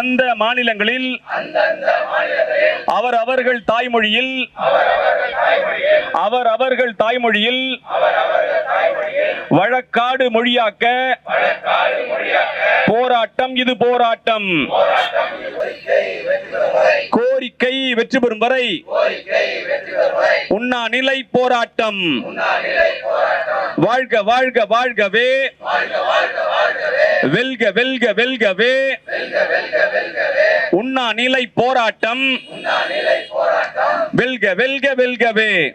அந்த மாநிலங்களில் அவர் அவர்கள் தாய்மொழியில் அவர் அவர்கள் தாய்மொழியில் வழக்காடு மொழியாக்க போராட்டம் இது போராட்டம். கோரிக்கை வெற்றி பெறும் வரை உண்ணா நிலை போராட்டம். வாழ்க வாழ்க வாழ்கவே. வெல்க வெல்க வெல்கவே. உண்ணா நிலை போராட்டம். வெல்க வெல்க வெல்கவே.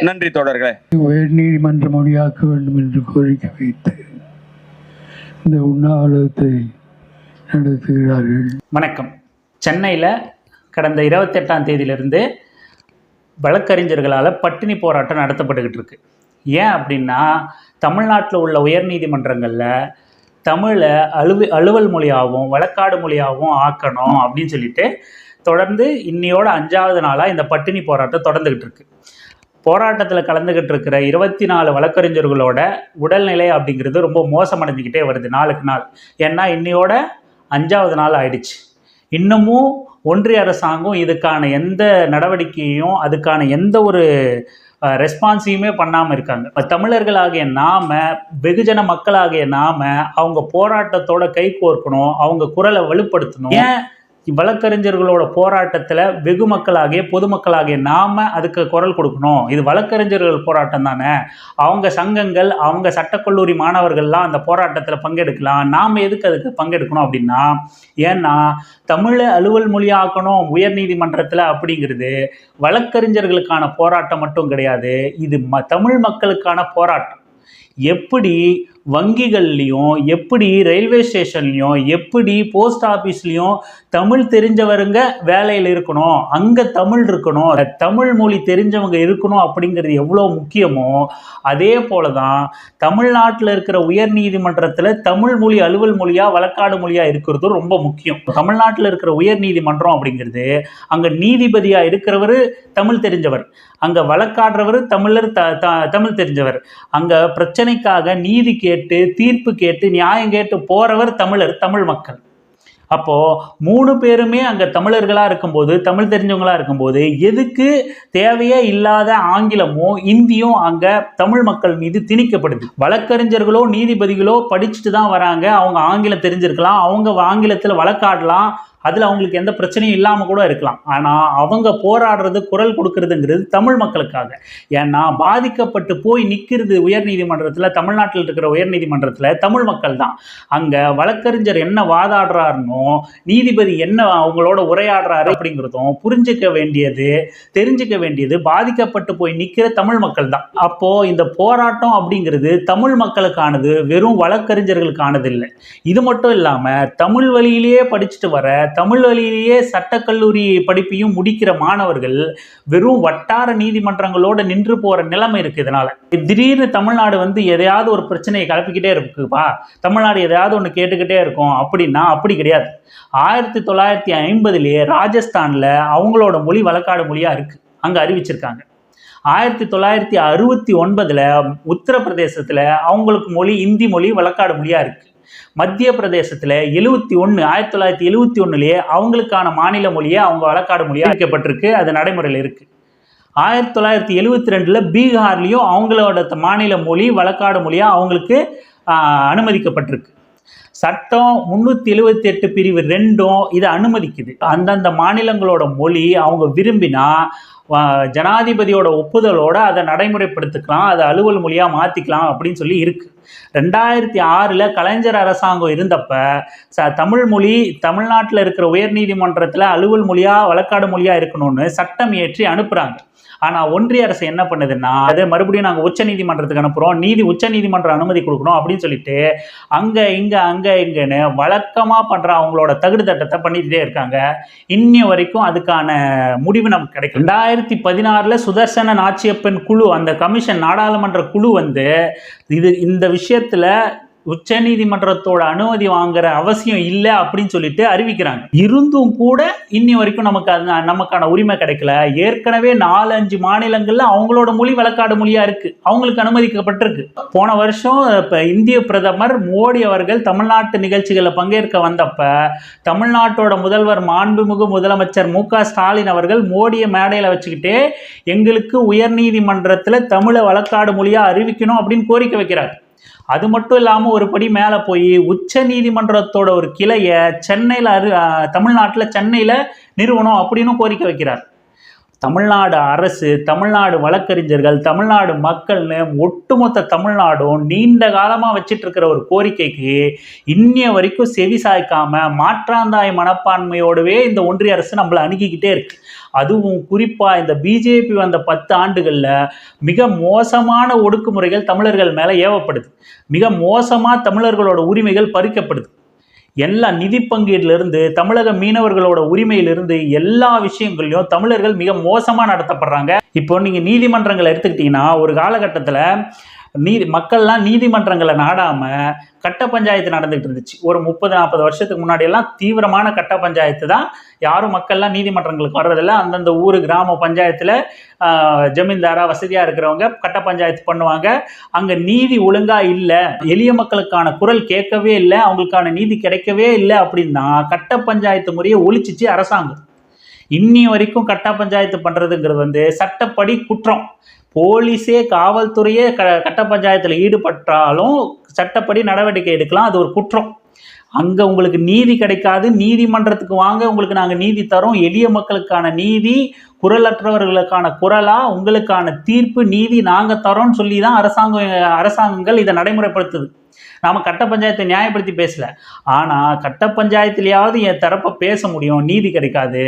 நன்றி தொடர்களே உயர் நீதிமன்ற மொழியாக்க வேண்டும் என்று கோரிக்கை வைத்து இந்த உண்ணாவிரதத்தை நடத்துகிறார்கள். வணக்கம். சென்னையில் கடந்த இருபத்தெட்டாம் தேதியிலிருந்து வழக்கறிஞர்களால் பட்டினி போராட்டம் நடத்தப்பட்டுக்கிட்டு இருக்கு. ஏன் அப்படின்னா தமிழ்நாட்டில் உள்ள உயர்நீதிமன்றங்களில் தமிழை அலுவ அலுவல் மொழியாகவும் வழக்காடு மொழியாகவும் ஆக்கணும் அப்படின்னு சொல்லிட்டு தொடர்ந்து இன்னையோட அஞ்சாவது நாளாக இந்த பட்டினி போராட்டம் தொடர்ந்துக்கிட்டு இருக்கு. போராட்டத்தில் கலந்துக்கிட்டு இருக்கிற இருபத்தி நாலு வழக்கறிஞர்களோட உடல்நிலை அப்படிங்கிறது ரொம்ப மோசமடைஞ்சிக்கிட்டே வருது நாளுக்கு நாள். ஏன்னா இன்னையோட அஞ்சாவது நாள் ஆயிடுச்சு. இன்னமும் ஒன்றிய அரசாங்கம் இதுக்கான எந்த நடவடிக்கையும் அதுக்கான எந்த ஒரு ரெஸ்பான்ஸையுமே பண்ணாமல் இருக்காங்க. இப்போ தமிழர்களாகிய நாம வெகுஜன மக்களாகிய நாம அவங்க போராட்டத்தோட கை கோர்க்கணும் அவங்க குரலை வலுப்படுத்தணும் ஏன்? வழக்கறிஞர்களோட போராட்டத்தில் வெகு மக்களாகிய பொதுமக்களாகிய நாம் அதுக்கு குரல் கொடுக்கணும். இது வழக்கறிஞர்கள் போராட்டம் தானே? அவங்க சங்கங்கள் அவங்க சட்டக்கல்லூரி மாணவர்கள்லாம் அந்த போராட்டத்தில் பங்கெடுக்கலாம். நாம் எதுக்கு அதுக்கு பங்கெடுக்கணும் அப்படின்னா ஏன்னா தமிழை அலுவல் மொழியாக்கணும் உயர்நீதிமன்றத்தில் அப்படிங்கிறது வழக்கறிஞர்களுக்கான போராட்டம் மட்டும் கிடையாது. இது ம தமிழ் மக்களுக்கான போராட்டம். எப்படி வங்கிகள்லையும் எப்படி ரயில்வே ஸ்டேஷன்லையும் எப்படி போஸ்ட் ஆஃபீஸ்லையும் தமிழ் தெரிஞ்சவருங்க வேலையில் இருக்கணும் அங்கே தமிழ் இருக்கணும் தமிழ் மொழி தெரிஞ்சவங்க இருக்கணும் அப்படிங்கிறது எவ்வளோ முக்கியமோ அதே போல தான் தமிழ்நாட்டில் இருக்கிற உயர் நீதிமன்றத்தில் தமிழ் மொழி அலுவல் மொழியாக வழக்காடு மொழியாக இருக்கிறது ரொம்ப முக்கியம். தமிழ்நாட்டில் இருக்கிற உயர் நீதிமன்றம் அப்படிங்கிறது அங்கே நீதிபதியாக இருக்கிறவர் தமிழ் தெரிஞ்சவர் அங்கே வழக்காடுறவர் தமிழர் த த- தமிழ் தெரிஞ்சவர் அங்கே பிரச்சனை பிரச்சனைக்காக நீதி கேட்டு தீர்ப்பு கேட்டு நியாயம் கேட்டு போறவர் தமிழர் தமிழ் மக்கள். அப்போ மூணு பேருமே அங்க தமிழர்களா இருக்கும்போது தமிழ் தெரிஞ்சவங்களா இருக்கும்போது எதுக்கு தேவையே இல்லாத ஆங்கிலமும் இந்தியும் அங்க தமிழ் மக்கள் மீது திணிக்கப்படுது. வழக்கறிஞர்களோ நீதிபதிகளோ படிச்சுட்டு தான் வராங்க. அவங்க ஆங்கிலம் தெரிஞ்சிருக்கலாம். அவங்க ஆங்கிலத்தில் வழக்காடலாம். அதில் அவங்களுக்கு எந்த பிரச்சனையும் இல்லாமல் கூட இருக்கலாம். ஆனால் அவங்க போராடுறது குரல் கொடுக்கறதுங்கிறது தமிழ் மக்களுக்காக. ஏன்னா பாதிக்கப்பட்டு போய் நிற்கிறது உயர்நீதிமன்றத்தில் தமிழ்நாட்டில் இருக்கிற உயர்நீதிமன்றத்தில் தமிழ் மக்கள் தான். அங்கே வழக்கறிஞர் என்ன வாதாடுறாருனோ நீதிபதி என்ன அவங்களோட உரையாடுறாரு அப்படிங்கிறதும் புரிஞ்சுக்க வேண்டியது தெரிஞ்சுக்க வேண்டியது பாதிக்கப்பட்டு போய் நிற்கிற தமிழ் மக்கள் தான். அப்போது இந்த போராட்டம் அப்படிங்கிறது தமிழ் மக்களுக்கானது வெறும் வழக்கறிஞர்களுக்கானது இல்லை. இது மட்டும் இல்லாமல் தமிழ் வழியிலேயே படிச்சுட்டு வர தமிழ் வழியிலேயே சட்டக்கல்லூரி படிப்பையும் முடிக்கிற மாணவர்கள் வெறும் வட்டார நீதிமன்றங்களோட நின்று போகிற நிலைமை இருக்குது இதனால். திடீர்னு தமிழ்நாடு வந்து எதையாவது ஒரு பிரச்சனையை கலப்பிக்கிட்டே இருக்குப்பா. தமிழ்நாடு எதையாவது ஒன்று கேட்டுக்கிட்டே இருக்கும் அப்படின்னா அப்படி கிடையாது. ஆயிரத்தி தொள்ளாயிரத்தி ஐம்பதுலேயே ராஜஸ்தானில் அவங்களோட மொழி வழக்காடு மொழியாக இருக்குது அங்கே அறிவிச்சிருக்காங்க. ஆயிரத்தி தொள்ளாயிரத்தி அறுபத்தி ஒன்பதில் உத்தரப்பிரதேசத்தில் அவங்களுக்கு மொழி இந்தி மொழி வழக்காடு மொழியாக இருக்குது மத்திய பிரதேசத்தில் எழுவத்தி ஒன்று ஆயிரத்தி தொள்ளாயிரத்தி எழுவத்தி ஒன்றுலேயே அவங்களுக்கான மாநில மொழியை அவங்க வழக்காடு மொழியாக அழைக்கப்பட்டிருக்கு அது நடைமுறையில் இருக்குது ஆயிரத்தி தொள்ளாயிரத்தி எழுவத்தி ரெண்டில் பீகார்லேயும் அவங்களோட மாநில மொழி வழக்காடு மொழியாக அவங்களுக்கு ஆஹ், அனுமதிக்கப்பட்டிருக்கு. சட்டம் முந்நூற்றி எழுபத்தி எட்டு பிரிவு ரெண்டும் இதை அனுமதிக்குது. அந்தந்த மாநிலங்களோட மொழி அவங்க விரும்பினா ஜனாதிபதியோட ஒப்புதலோட அதை நடைமுறைப்படுத்திக்கலாம் அதை அலுவல் மொழியாக மாற்றிக்கலாம் அப்படின்னு சொல்லி இருக்கு. ரெண்டாயிரத்தி ஆறில் கலைஞர் அரசாங்கம் இருந்தப்ப ச தமிழ் மொழி தமிழ்நாட்டில் இருக்கிற உயர்நீதிமன்றத்தில் அலுவல் மொழியாக வழக்காடு மொழியாக இருக்கணும்னு சட்டம் இயற்றி அனுப்புகிறாங்க ஆனால் ஒன்றிய அரசு என்ன பண்ணுதுன்னா அதை மறுபடியும் நாங்கள் உச்ச நீதிமன்றத்துக்கு அனுப்புகிறோம் நீதி உச்ச நீதிமன்றம் அனுமதி கொடுக்கணும் அப்படின்னு சொல்லிட்டு அங்கே இங்கே அங்கே இங்கேன்னு வழக்கமாக பண்ணுற அவங்களோட தகுடு தட்டத்தை பண்ணிக்கிட்டே இருக்காங்க. இன்னி வரைக்கும் அதுக்கான முடிவு நமக்கு கிடைக்கும் ரெண்டாயிரத்தி பதினாறில் சுதர்சன நாச்சியப்பன் குழு அந்த கமிஷன் நாடாளுமன்ற குழு வந்து இது இந்த விஷயத்தில் உச்சநீதிமன்றத்தோட அனுமதி வாங்குற அவசியம் இல்லை அப்படின்னு சொல்லிட்டு அறிவிக்கிறாங்க. இருந்தும் கூட இன்னி வரைக்கும் நமக்கு அது நமக்கான உரிமை கிடைக்கல. ஏற்கனவே நாலு அஞ்சு மாநிலங்கள்ல அவங்களோட மொழி வழக்காடு மொழியா இருக்கு. அவங்களுக்கு அனுமதிக்கப்பட்டிருக்கு. போன வருஷம் இப்ப இந்திய பிரதமர் மோடி அவர்கள் தமிழ்நாட்டு நிகழ்ச்சிகளில் பங்கேற்க வந்தப்ப தமிழ்நாட்டோட முதல்வர் மாண்புமிகு முதலமைச்சர் மு க ஸ்டாலின் அவர்கள் மோடியை மேடையில் வச்சுக்கிட்டே எங்களுக்கு உயர்நீதிமன்றத்தில் தமிழை வழக்காடு மொழியா அறிவிக்கணும் அப்படின்னு கோரிக்கை வைக்கிறார். அது மட்டும் இல்லாமல் ஒரு படி மேலே போய் உச்ச நீதிமன்றத்தோட ஒரு கிளையை சென்னையில் அரு தமிழ்நாட்டில் சென்னையில் நிறுவனம் அப்படின்னு கோரிக்கை வைக்கிறார். தமிழ்நாடு அரசு தமிழ்நாடு வழக்கறிஞர்கள் தமிழ்நாடு மக்கள்னு ஒட்டுமொத்த தமிழ்நாடும் நீண்ட காலமாக வச்சிட்டு இருக்கிற ஒரு கோரிக்கைக்கு இன்னைய வரைக்கும் செவி சாய்க்காம மாற்றாந்தாய் மனப்பான்மையோடவே இந்த ஒன்றிய அரசு நம்மளை அணுகிக்கிட்டே இருக்கு. அதுவும் குறிப்பாக இந்த பிஜேபி வந்த பத்து ஆண்டுகளில் மிக மோசமான ஒடுக்குமுறைகள் தமிழர்கள் மேலே ஏவப்படுது. மிக மோசமாக தமிழர்களோட உரிமைகள் பறிக்கப்படுது. எல்லா நிதி பங்கீட்டிலிருந்து தமிழக மீனவர்களோட உரிமையிலிருந்து எல்லா விஷயங்கள்லையும் தமிழர்கள் மிக மோசமாக நடத்தப்படுறாங்க. இப்போ நீங்கள் நீதிமன்றங்களை எடுத்துக்கிட்டிங்கன்னா ஒரு காலகட்டத்தில் நீதி மக்கள்லாம் நீதிமன்றங்களை நாடாமல் கட்ட பஞ்சாயத்து நடந்துகிட்டு இருந்துச்சு. ஒரு முப்பது நாற்பது வருஷத்துக்கு முன்னாடியெல்லாம் தீவிரமான கட்ட பஞ்சாயத்து தான். யாரும் மக்கள்லாம் நீதிமன்றங்களுக்கு வர்றதில்ல. அந்தந்த ஊர் கிராம பஞ்சாயத்தில் ஜமீன்தாரா வசதியாக இருக்கிறவங்க கட்ட பஞ்சாயத்து பண்ணுவாங்க. அங்கே நீதி ஒழுங்காக இல்லை. எளிய மக்களுக்கான குரல் கேட்கவே இல்லை. அவங்களுக்கான நீதி கிடைக்கவே இல்லை அப்படின்னா கட்ட பஞ்சாயத்து முறையை ஒழிச்சிச்சு அரசாங்கம். இன்னி வரைக்கும் கட்ட பஞ்சாயத்து பண்ணுறதுங்கிறது வந்து சட்டப்படி குற்றம். போலீஸே காவல்துறையே க கட்ட பஞ்சாயத்தில் ஈடுபட்டாலும் சட்டப்படி நடவடிக்கை எடுக்கலாம். அது ஒரு குற்றம். அங்கே உங்களுக்கு நீதி கிடைக்காது நீதிமன்றத்துக்கு வாங்க உங்களுக்கு நாங்கள் நீதி தரோம். எளிய மக்களுக்கான நீதி குரலற்றவர்களுக்கான குரலா உங்களுக்கான தீர்ப்பு நீதி நாங்கள் தரோம்னு சொல்லி தான் அரசாங்கம் அரசாங்கங்கள் இதை நடைமுறைப்படுத்துது. நாம் கட்ட பஞ்சாயத்தை நியாயப்படுத்தி பேசல. ஆனால் கட்ட பஞ்சாயத்துலையாவது என் தரப்பை பேச முடியும் நீதி கிடைக்காது.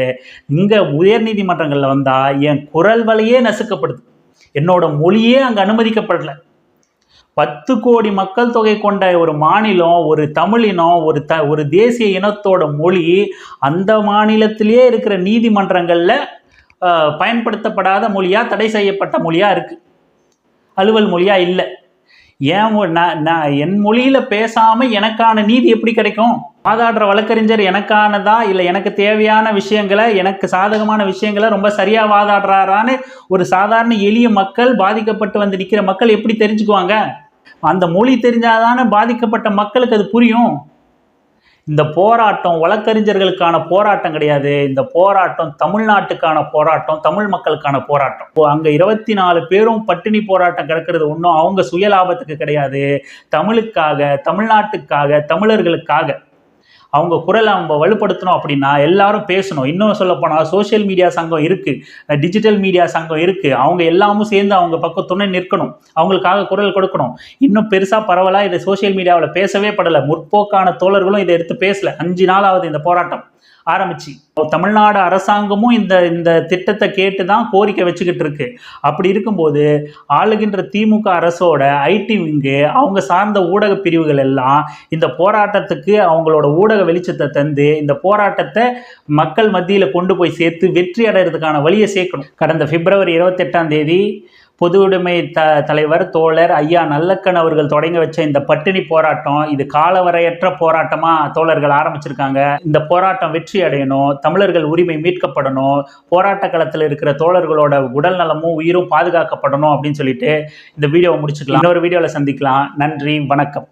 இங்கே உயர் நீதிமன்றங்களில் வந்தால் என் குரல் வலையே நசுக்கப்படுது. என்னோட மொழியே அங்கே அனுமதிக்கப்படலை. பத்து கோடி மக்கள் தொகை கொண்ட ஒரு மாநிலம் ஒரு தமிழினம் ஒரு த ஒரு தேசிய இனத்தோட மொழி அந்த மாநிலத்திலேயே இருக்கிற நீதிமன்றங்களில் பயன்படுத்தப்படாத மொழியாக தடை செய்யப்பட்ட மொழியாக இருக்குது அலுவல் மொழியாக இல்லை. ஏன் நான் நான் என் மொழியில் பேசாமல் எனக்கான நீதி எப்படி கிடைக்கும்? வாதாடுற வழக்கறிஞர் எனக்கானதா? இல்லை எனக்கு தேவையான விஷயங்களை எனக்கு சாதகமான விஷயங்களை ரொம்ப சரியாக வாதாடுறாரான்னு ஒரு சாதாரண எளிய மக்கள் பாதிக்கப்பட்டு வந்து நிற்கிற மக்கள் எப்படி தெரிஞ்சுக்குவாங்க? அந்த மொழி தெரிஞ்சாதானே பாதிக்கப்பட்ட மக்களுக்கு அது புரியும். இந்த போராட்டம் வழக்கறிஞர்களுக்கான போராட்டம் கிடையாது. இந்த போராட்டம் தமிழ்நாட்டுக்கான போராட்டம் தமிழ் மக்களுக்கான போராட்டம். இப்போ அங்கே இருபத்தி நாலு பேரும் பட்டினி போராட்டம் கிடக்கிறது ஒன்றும் அவங்க சுயலாபத்துக்கு கிடையாது. தமிழுக்காக தமிழ்நாட்டுக்காக தமிழர்களுக்காக. அவங்க குரலை நம்ம வலுப்படுத்தணும் அப்படின்னா எல்லாரும் பேசணும். இன்னும் சொல்ல போனால் சோஷியல் மீடியா சங்கம் இருக்குது டிஜிட்டல் மீடியா சங்கம் இருக்குது அவங்க எல்லாமும் சேர்ந்து அவங்க பக்கம் துணை நிற்கணும். அவங்களுக்காக குரல் கொடுக்கணும். இன்னும் பெருசாக பரவலாக இதை சோஷியல் மீடியாவில் பேசவே படலை. முற்போக்கான தோழர்களும் இதை எடுத்து பேசலை. அஞ்சு நாள் ஆகுது இந்த போராட்டம். ஆரம்பிச்சு. தமிழ்நாடு அரசாங்கமும் இந்த இந்த திட்டத்தை கேட்டு தான் கோரிக்கை வச்சுக்கிட்டு இருக்கு. அப்படி இருக்கும்போது ஆளுகின்ற திமுக அரசோட ஐடி விங்கு அவங்க சார்ந்த ஊடக பிரிவுகள் எல்லாம் இந்த போராட்டத்துக்கு அவங்களோட ஊடக வெளிச்சத்தை தந்து இந்த போராட்டத்தை மக்கள் மத்தியில் கொண்டு போய் சேர்த்து வெற்றி அடைகிறதுக்கான வழியை சேர்க்கணும். கடந்த பிப்ரவரி இருபத்தெட்டாம் தேதி பொதுவுடைமை த தலைவர் தோழர் ஐயா நல்லக்கண் அவர்கள் தொடங்கி வச்ச இந்த பட்டினி போராட்டம் இது காலவரையற்ற போராட்டமாக தோழர்கள் ஆரம்பிச்சிருக்காங்க. இந்த போராட்டம் வெற்றி அடையணும் தமிழர்கள் உரிமை மீட்கப்படணும் போராட்ட களத்தில் இருக்கிற தோழர்களோட உடல் நலமும் உயிரும் பாதுகாக்கப்படணும் அப்படின்னு சொல்லிட்டு இந்த வீடியோவை முடிச்சுக்கலாம். இன்னொரு வீடியோவில் சந்திக்கலாம். நன்றி வணக்கம்.